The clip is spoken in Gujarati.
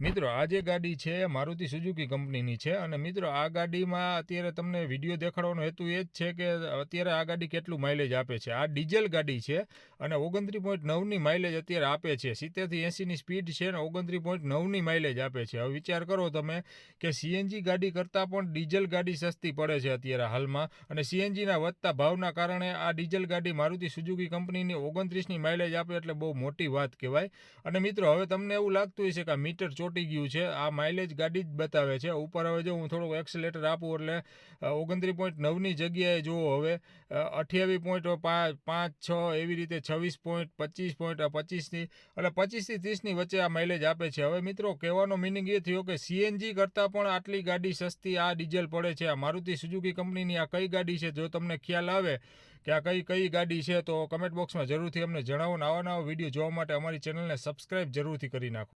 મિત્રો, આ જે ગાડી છે એ મારુતિ સુઝુકી કંપનીની છે અને મિત્રો, આ ગાડીમાં અત્યારે તમને વીડિયો દેખાડવાનો હેતુ એ જ છે કે અત્યારે આ ગાડી કેટલું માઇલેજ આપે છે. આ ડીઝલ ગાડી છે અને ઓગણત્રીસ પોઈન્ટ નવની માઇલેજ અત્યારે આપે છે. સિત્તેરથી એંસીની સ્પીડ છે અને ઓગણત્રીસ પોઈન્ટ નવની માઇલેજ આપે છે. હવે વિચાર કરો તમે કે સીએનજી ગાડી કરતાં પણ ડીઝલ ગાડી સસ્તી પડે છે અત્યારે હાલમાં અને સીએનજીના વધતા ભાવના કારણે આ ડીઝલ ગાડી મારુતિ સુઝુકી કંપનીની ઓગણત્રીસની માઇલેજ આપે એટલે બહુ મોટી વાત કહેવાય. અને મિત્રો, હવે તમને એવું લાગતું હશે કે આ મીટર ચોંટી ગયું છે. આ માઇલેજ ગાડી જ બતાવે છે. ઉપર હવે જો હું થોડુંક એક્સલેટર આપું એટલે ઓગણત્રીસ પોઈન્ટ નવની જગ્યાએ જુઓ હવે અઠ્યાવીસ પોઈન્ટ પાંચ છ એવી રીતે છવ્વીસ પોઈન્ટ પચીસ પોઈન્ટ પચીસની એટલે પચીસથી ત્રીસની વચ્ચે આ માઇલેજ આપે છે. હવે મિત્રો, કહેવાનો મિનિંગ એ થયો કે સીએનજી કરતાં પણ આટલી ગાડી સસ્તી આ ડીઝલ પડે છે. આ મારુતિ સુઝુકી કંપનીની આ કઈ ગાડી છે? જો તમને ખ્યાલ આવે કે આ કઈ કઈ ગાડી છે, તો કમેન્ટ બોક્સમાં જરૂરથી અમને જણાવો આવા નવા વીડિયો જોવા માટે અમારી ચેનલને સબસ્ક્રાઇબ જરૂરથી કરી નાખો.